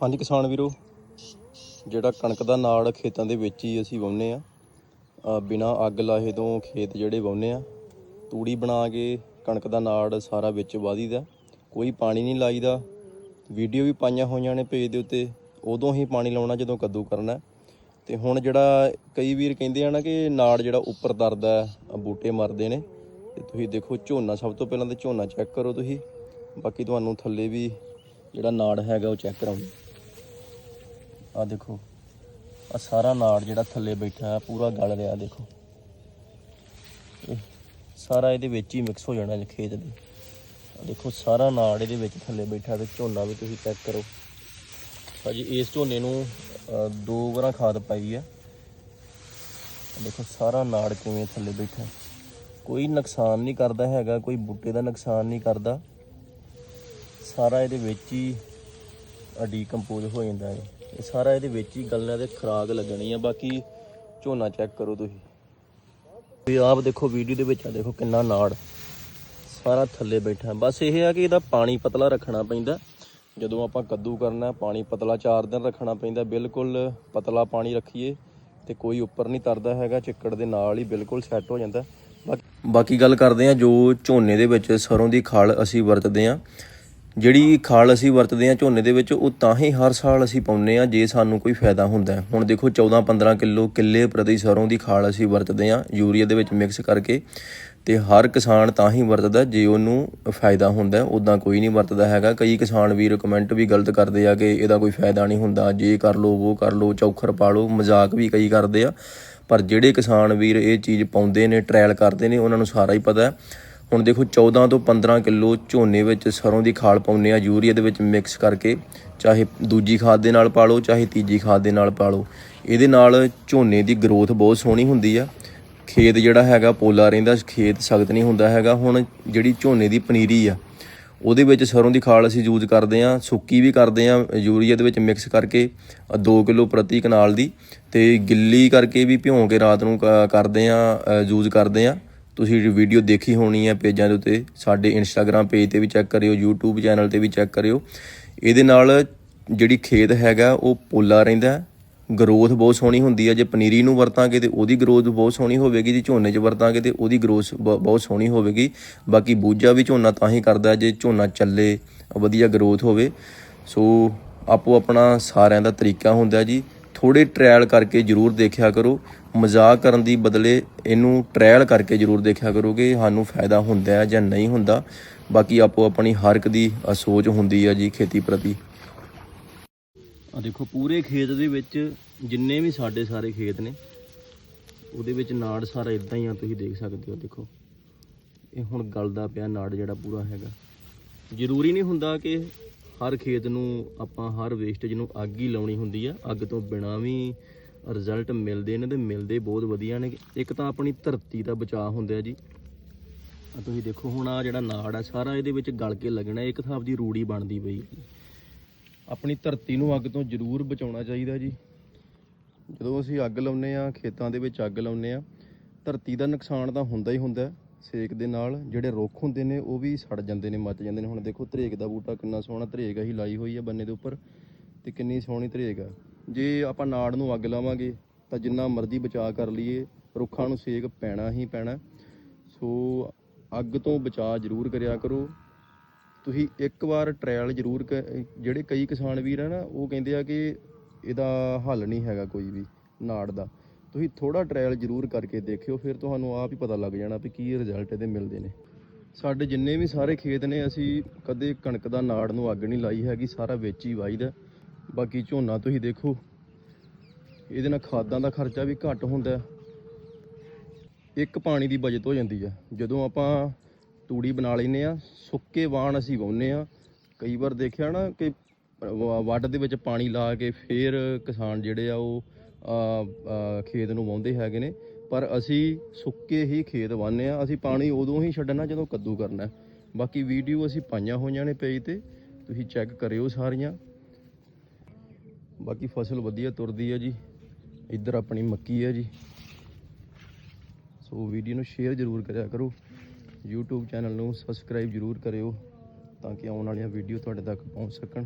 ਹਾਂਜੀ ਕਿਸਾਨ ਵੀਰੋ ਜਿਹੜਾ ਕਣਕ ਦਾ ਨਾੜ ਖੇਤਾਂ ਦੇ ਵਿੱਚ ਹੀ ਅਸੀਂ ਵਾਹੁੰਦੇ ਆ ਬਿਨਾ ਅੱਗ ਲਾਹੇ ਤੋਂ ਖੇਤ ਜਿਹੜੇ ਵਾਹੁੰਦੇ ਆ ਤੂੜੀ ਬਣਾ ਕੇ ਕਣਕ ਦਾ ਨਾੜ ਸਾਰਾ ਵਿੱਚ ਵਾਦੀਦਾ ਕੋਈ ਪਾਣੀ ਨਹੀਂ ਲਾਈਦਾ ਵੀਡੀਓ ਵੀ ਪਾਈਆਂ ਹੋਈਆਂ ਨੇ ਪੇਜ ਦੇ ਉੱਤੇ ਉਦੋਂ ਹੀ ਪਾਣੀ ਲਾਉਣਾ ਜਦੋਂ ਕੱਦੂ ਕਰਨਾ ਤੇ ਹੁਣ ਜਿਹੜਾ ਕਈ ਵੀਰ ਕਹਿੰਦੇ ਆ ਨਾ ਕਿ ਨਾੜ ਜਿਹੜਾ ਉੱਪਰ ਤਰਦਾ ਹੈ, ਬੂਟੇ ਮਰਦੇ ਨੇ ਤੇ ਤੁਸੀਂ ਦੇਖੋ ਝੋਨਾ ਸਭ ਤੋਂ ਪਹਿਲਾਂ ਤੇ ਝੋਨਾ ਚੈੱਕ ਕਰੋ ਤੁਸੀਂ ਬਾਕੀ ਤੁਹਾਨੂੰ ਥੱਲੇ ਵੀ ਜਿਹੜਾ ਨਾੜ ਹੈਗਾ ਉਹ ਚੈੱਕ ਕਰਾਉਂਦੇ ਆ ਦੇਖੋ। ਆ ਸਾਰਾ ਨਾੜ ਜਿਹੜਾ ਥੱਲੇ ਬੈਠਾ ਹੈ, ਪੂਰਾ ਗਲ ਰਿਹਾ ਦੇਖੋ। ਇਹ ਸਾਰਾ ਇਹਦੇ ਵਿੱਚ ਹੀ ਮਿਕਸ ਹੋ ਜਾਣਾ ਖੇਤ ਦੇ। ਦੇਖੋ, ਸਾਰਾ ਨਾੜ ਇਹਦੇ ਵਿੱਚ ਥੱਲੇ ਬੈਠਾ ਤੇ ਝੋਨਾ ਵੀ ਤੁਸੀਂ ਚੈੱਕ ਕਰੋ। ਭਾਜੀ, ਇਸ ਝੋਨੇ ਨੂੰ ਦੋ ਵਾਰਾਂ ਖਾਦ ਪਾਈ ਆ ਦੇਖੋ, ਸਾਰਾ ਨਾੜ ਕਿਵੇਂ ਥੱਲੇ ਬੈਠਾ ਕੋਈ ਨੁਕਸਾਨ ਨਹੀਂ ਕਰਦਾ ਹੈਗਾ, ਕੋਈ ਬੂਟੇ ਦਾ ਨੁਕਸਾਨ ਨਹੀਂ ਕਰਦਾ। ਸਾਰਾ ਇਹਦੇ ਵਿੱਚ ਹੀ ਡੀਕੰਪੋਜ਼ ਹੋ ਜਾਂਦਾ ਹੈ। ਇਹ ਸਾਰਾ ਇਹਦੇ ਵਿੱਚ ਹੀ ਗਲਣਾ ਤੇ ਖਰਾਕ ਲੱਗਣੀ ਆ, ਬਾਕੀ ਝੋਨਾ ਚੈੱਕ ਕਰੋ ਤੁਸੀਂ। ਵੀ ਆਪ ਦੇਖੋ ਵੀਡੀਓ ਦੇ ਵਿੱਚ ਆ ਦੇਖੋ ਕਿੰਨਾ ਨਾੜ। ਸਾਰਾ ਥੱਲੇ ਬੈਠਾ। ਬਸ ਇਹ ਆ ਕਿ ਇਹਦਾ ਪਾਣੀ ਪਤਲਾ ਰੱਖਣਾ ਪੈਂਦਾ। ਜਦੋਂ ਆਪਾਂ ਕੱਦੂ ਕਰਨਾ, ਪਾਣੀ ਪਤਲਾ 4 ਦਿਨ ਰੱਖਣਾ ਪੈਂਦਾ। ਬਿਲਕੁਲ ਪਤਲਾ ਪਾਣੀ ਰੱਖੀਏ ਤੇ ਕੋਈ ਉੱਪਰ ਨਹੀਂ ਤਰਦਾ ਹੈਗਾ। ਚਿੱਕੜ ਦੇ ਨਾਲ ਹੀ ਬਿਲਕੁਲ ਸੈੱਟ ਹੋ ਜਾਂਦਾ। ਬਾਕੀ- ਬਾਕੀ ਗੱਲ ਕਰਦੇ ਆ, ਜੋ ਝੋਨੇ ਦੇ ਵਿੱਚ ਸਰੋਂ ਦੀ ਖਾਲ ਅਸੀਂ ਵਰਤਦੇ ਆ ਜਿਹੜੀ ਖਾਲ ਅਸੀਂ ਵਰਤਦੇ ਆ ਝੋਨੇ ਦੇ ਵਿੱਚ, ਉਹ ਤਾਂ ਹੀ ਹਰ ਸਾਲ ਅਸੀਂ ਪਾਉਂਦੇ ਆ ਜੇ ਸਾਨੂੰ ਕੋਈ ਫਾਇਦਾ ਹੁੰਦਾ ਹੁਣ ਦੇਖੋ 14 15 ਕਿਲੋ ਕਿੱਲੇ ਪ੍ਰਤੀ ਸਰੋਂ ਦੀ ਖਾਲ ਅਸੀਂ ਵਰਤਦੇ ਆ ਯੂਰੀਆ ਦੇ ਵਿੱਚ ਮਿਕਸ ਕਰਕੇ ਤੇ ਹਰ ਕਿਸਾਨ ਤਾਂ ਹੀ ਵਰਤਦਾ ਜੇ ਉਹਨੂੰ ਫਾਇਦਾ ਹੁੰਦਾ ਉਦਾਂ ਕੋਈ ਨਹੀਂ ਵਰਤਦਾ ਹੈਗਾ। ਕਈ ਕਿਸਾਨ ਵੀਰ ਕਮੈਂਟ ਵੀ ਗਲਤ ਕਰਦੇ ਆ ਕਿ ਇਹਦਾ ਕੋਈ ਫਾਇਦਾ ਨਹੀਂ ਹੁੰਦਾ। ਜੇ ਕਰ ਲੋ ਉਹ ਕਰ ਲੋ ਚੌਖਰ ਪਾ ਲੋ ਮਜ਼ਾਕ ਵੀ ਕਈ ਕਰਦੇ ਆ। ਪਰ ਜਿਹੜੇ ਕਿਸਾਨ ਵੀਰ ਇਹ ਚੀਜ਼ ਪਾਉਂਦੇ ਨੇ ਟ੍ਰਾਇਲ ਕਰਦੇ ਨੇ, ਉਹਨਾਂ ਨੂੰ ਸਾਰਾ ਹੀ ਪਤਾ ਹੈ। ਹੁਣ ਦੇਖੋ 14 ਤੋਂ 15 ਕਿਲੋ ਝੋਨੇ ਵਿੱਚ ਸਰੋਂ ਦੀ ਖਾਲ ਪਾਉਂਦੇ ਆ ਯੂਰੀਆ ਦੇ ਵਿੱਚ ਮਿਕਸ ਕਰਕੇ, ਚਾਹੇ ਦੂਜੀ ਖਾਦ ਦੇ ਨਾਲ ਪਾ ਲਓ ਚਾਹੇ ਤੀਜੀ ਖਾਦ ਦੇ ਨਾਲ ਪਾ ਲਓ ਇਹਦੇ ਨਾਲ ਝੋਨੇ ਦੀ ਗਰੋਥ ਬਹੁਤ ਸੋਹਣੀ ਹੁੰਦੀ ਆ। ਖੇਤ ਜਿਹੜਾ ਹੈਗਾ, ਪੋਲਾ ਰਹਿੰਦਾ, ਖੇਤ ਸਖਤ ਨਹੀਂ ਹੁੰਦਾ ਹੈਗਾ। ਹੁਣ ਜਿਹੜੀ ਝੋਨੇ ਦੀ ਪਨੀਰੀ ਆ, ਉਹਦੇ ਵਿੱਚ ਸਰੋਂ ਦੀ ਖਾਲ ਅਸੀਂ ਯੂਜ਼ ਕਰਦੇ ਆ ਸੁੱਕੀ ਵੀ ਕਰਦੇ ਆ ਯੂਰੀਆ ਦੇ ਵਿੱਚ ਮਿਕਸ ਕਰਕੇ 2 ਕਿਲੋ ਪ੍ਰਤੀ ਕਨਾਲ ਦੀ ਤੇ ਗਿੱਲੀ ਕਰਕੇ ਵੀ ਭਿਉਂ ਕੇ ਰਾਤ ਨੂੰ ਕ- ਕਰਦੇ ਆ ਯੂਜ਼ ਕਰਦੇ ਆ ਤੁਸੀਂ ਵੀਡੀਓ ਦੇਖੀ ਹੋਣੀ ਹੈ ਪੇਜਾਂ ਦੇ ਉੱਤੇ, ਸਾਡੇ ਇੰਸਟਾਗ੍ਰam ਪੇਜ ਤੇ ਵੀ ਚੈੱਕ ਕਰਿਓ, YouTube ਚੈਨਲ ਤੇ ਵੀ ਚੈੱਕ ਕਰਿਓ। ਇਹਦੇ ਨਾਲ ਜਿਹੜੀ ਖੇਤ ਹੈਗਾ, ਉਹ ਪੋਲਾ ਰਹਿੰਦਾ ਗਰੋਥ ਬਹੁਤ ਸੋਹਣੀ ਹੁੰਦੀ ਹੈ ਜੇ ਪਨੀਰੀ ਨੂੰ ਵਰਤਾਂਗੇ ਤੇ ਉਹਦੀ ਗਰੋਥ ਬਹੁਤ ਸੋਹਣੀ ਹੋਵੇਗੀ। ਜੇ ਝੋਨੇ 'ਚ ਵਰਤਾਂਗੇ ਤੇ ਉਹਦੀ ਗਰੋਥ ਬਹੁਤ ਸੋਹਣੀ ਹੋਵੇਗੀ। ਬਾਕੀ ਬੂਝਾ ਵੀ ਝੋਨਾ ਤਾਂ ਹੀ ਕਰਦਾ ਜੇ ਝੋਨਾ ਚੱਲੇ, ਵਧੀਆ ਗਰੋਥ ਹੋਵੇ। ਸੋ ਆਪੋ ਆਪਣਾ ਸਾਰਿਆਂ ਦਾ ਤਰੀਕਾ ਹੁੰਦਾ ਜੀ। ਥੋੜੇ ਟ੍ਰਾਇਲ ਕਰਕੇ ਜਰੂਰ ਦੇਖਿਆ ਕਰੋ। ਮਜ਼ਾਕ ਕਰਨ ਦੀ ਬਦਲੇ ਇਹਨੂੰ ਟ੍ਰਾਇਲ ਕਰਕੇ ਜਰੂਰ ਦੇਖਿਆ ਕਰੋ ਕਿ ਸਾਨੂੰ ਫਾਇਦਾ ਹੁੰਦਾ ਹੈ ਜਾਂ ਨਹੀਂ ਹੁੰਦਾ। ਬਾਕੀ ਆਪੋ ਆਪਣੀ ਹਰ ਇੱਕ ਦੀ ਅ, ਸੋਚ ਹੁੰਦੀ ਆ ਜੀ ਖੇਤੀ ਪ੍ਰਤੀ। ਆ ਦੇਖੋ ਪੂਰੇ ਖੇਤ ਦੇ ਵਿੱਚ ਜਿੰਨੇ ਵੀ ਸਾਡੇ ਸਾਰੇ ਖੇਤ ਨੇ ਉਹਦੇ ਵਿੱਚ ਨਾੜ ਸਾਰਾ ਇਦਾਂ ਹੀ ਆ ਤੁਸੀਂ ਦੇਖ ਸਕਦੇ ਹੋ ਦੇਖੋ। ਇਹ ਹੁਣ ਗਲਦਾ ਪਿਆ ਨਾੜ ਜਿਹੜਾ ਪੂਰਾ ਹੈਗਾ। ਜ਼ਰੂਰੀ ਨਹੀਂ ਹੁੰਦਾ ਕਿ ਹਰ ਖੇਤ ਨੂੰ ਆਪਾਂ ਹਰ ਵੇਸਟੇਜ ਨੂੰ ਅੱਗ ਹੀ ਲਾਉਣੀ ਹੁੰਦੀ ਆ। ਅੱਗ ਤੋਂ ਬਿਨਾਂ ਵੀ ਰਿਜ਼ਲਟ ਮਿਲਦੇ ਨੇ ਤੇ ਮਿਲਦੇ ਬਹੁਤ ਵਧੀਆ ਨੇ। ਇੱਕ ਤਾਂ ਆਪਣੀ ਧਰਤੀ ਦਾ ਬਚਾਅ ਹੁੰਦਾ ਜੀ। ਆ ਤੁਸੀਂ ਦੇਖੋ ਹੁਣ ਆ ਜਿਹੜਾ ਨਾੜ ਆ, ਸਾਰਾ ਇਹਦੇ ਵਿੱਚ ਗਲ ਕੇ ਲੱਗਣਾ, ਇੱਕ ਹਿਸਾਬ ਦੀ ਰੂੜੀ ਬਣਦੀ ਪਈ। ਆਪਣੀ ਧਰਤੀ ਨੂੰ ਅੱਗ ਤੋਂ ਜ਼ਰੂਰ ਬਚਾਉਣਾ ਚਾਹੀਦਾ ਜੀ। ਜਦੋਂ ਅਸੀਂ ਅੱਗ ਲਾਉਨੇ ਆ ਖੇਤਾਂ ਦੇ ਵਿੱਚ ਅੱਗ ਲਾਉਨੇ ਆ ਧਰਤੀ ਦਾ ਨੁਕਸਾਨ ਤਾਂ ਹੁੰਦਾ ਹੀ ਹੁੰਦਾ। ਸੇਕ ਦੇ ਨਾਲ ਜਿਹੜੇ ਰੁੱਖ ਹੁੰਦੇ ਨੇ ਉਹ ਵੀ ਸੜ ਜਾਂਦੇ ਨੇ, ਮੱਚ ਜਾਂਦੇ ਨੇ। ਹੁਣ ਦੇਖੋ, ਧਰੇਕ ਦਾ ਬੂਟਾ ਕਿੰਨਾ ਸੋਹਣਾ ਧਰੇਕ ਅਸੀਂ ਲਾਈ ਹੋਈ ਹੈ ਬੰਨੇ ਦੇ ਉੱਪਰ ਤੇ ਕਿੰਨੀ ਸੋਹਣੀ ਧਰੇਕ ਆ। ਜੇ ਆਪਾਂ ਨਾੜ ਨੂੰ ਅੱਗ ਲਾਵਾਂਗੇ ਤਾਂ ਜਿੰਨਾ ਮਰਜ਼ੀ ਬਚਾਅ ਕਰ ਲਈਏ, ਰੁੱਖਾਂ ਨੂੰ ਸੇਕ ਪੈਣਾ ਹੀ ਪੈਣਾ। ਸੋ ਅੱਗ ਤੋਂ ਬਚਾਅ ਜ਼ਰੂਰ ਕਰਿਆ ਕਰੋ। ਤੁਸੀਂ ਇੱਕ ਵਾਰ ਟ੍ਰਾਇਲ ਜ਼ਰੂਰ ਕ- ਜਿਹੜੇ ਕਈ ਕਿਸਾਨ ਵੀਰ ਆ ਨਾ, ਉਹ ਕਹਿੰਦੇ ਆ ਕਿ ਇਹਦਾ ਹੱਲ ਨਹੀਂ ਹੈਗਾ ਕੋਈ ਵੀ ਨਾੜ ਦਾ। ਤੁਸੀਂ ਥੋੜਾ ਟ੍ਰਾਇਲ ਜ਼ਰੂਰ ਕਰਕੇ ਦੇਖਿਓ, ਫਿਰ ਤੁਹਾਨੂੰ ਆਪ ਹੀ ਪਤਾ ਲੱਗ ਜਾਣਾ ਵੀ ਕੀ ਰਿਜ਼ਲਟ ਇਹਦੇ ਮਿਲਦੇ ਨੇ। ਸਾਡੇ ਜਿੰਨੇ ਵੀ ਸਾਰੇ ਖੇਤ ਨੇ, ਅਸੀਂ ਕਦੇ ਕਣਕ ਦਾ ਨਾੜ ਨੂੰ ਅੱਗ ਨਹੀਂ ਲਾਈ ਹੈਗੀ, ਸਾਰਾ ਵਿੱਚ ਹੀ ਵਾਹੀਦਾ ਬਾਕੀ ਝੋਨਾ ਤੁਸੀਂ ਦੇਖੋ, ਇਹਦੇ ਨਾਲ ਖਾਦਾਂ ਦਾ ਖਰਚਾ ਵੀ ਘੱਟ ਹੁੰਦਾ ਇੱਕ ਪਾਣੀ ਦੀ ਬਚਤ ਹੋ ਜਾਂਦੀ ਆ ਜਦੋਂ ਆਪਾਂ ਤੂੜੀ ਬਣਾ ਲੈਨੇ ਆ ਸੁੱਕੇ ਵਾਣ ਅਸੀਂ ਵਾਹੁੰਨੇ ਆ ਕਈ ਵਾਰ ਦੇਖਿਆ ਨਾ ਕਿ ਵ- ਦੇ ਵਿੱਚ ਪਾਣੀ ਲਾ ਕੇ ਫੇਰ ਕਿਸਾਨ ਜਿਹੜੇ ਆ ਉਹ ਖੇਤ ਨੂੰ ਵਾਹੁੰਦੇ ਹੈਗੇ ਨੇ। ਪਰ ਅਸੀਂ ਸੁੱਕੇ ਹੀ ਖੇਤ ਵਾਹੁੰਦੇ ਆ ਅਸੀਂ ਪਾਣੀ ਉਦੋਂ ਹੀ ਛੱਡਣਾ ਜਦੋਂ ਕੱਦੂ ਕਰਨਾ ਬਾਕੀ ਵੀਡੀਓ ਅਸੀਂ ਪਾਈਆਂ ਹੋਈਆਂ ਨੇ ਪੇਜ ਤੇ। ਤੁਸੀਂ ਚੈੱਕ ਕਰਿਓ ਸਾਰੀਆਂ। ਬਾਕੀ ਫਸਲ ਵਧੀਆ ਤੁਰਦੀ ਹੈ ਜੀ। ਇੱਧਰ ਆਪਣੀ ਮੱਕੀ ਹੈ ਜੀ। ਸੋ ਵੀਡੀਓ ਨੂੰ ਸ਼ੇਅਰ ਜ਼ਰੂਰ ਕਰਿਆ ਕਰੋ। YouTube ਚੈਨਲ ਨੂੰ ਸਬਸਕ੍ਰਾਈਬ ਜ਼ਰੂਰ ਕਰਿਓ ਤਾਂ ਕਿ ਆਉਣ ਵਾਲੀਆਂ ਵੀਡੀਓ ਤੁਹਾਡੇ ਤੱਕ ਪਹੁੰਚ ਸਕਣ।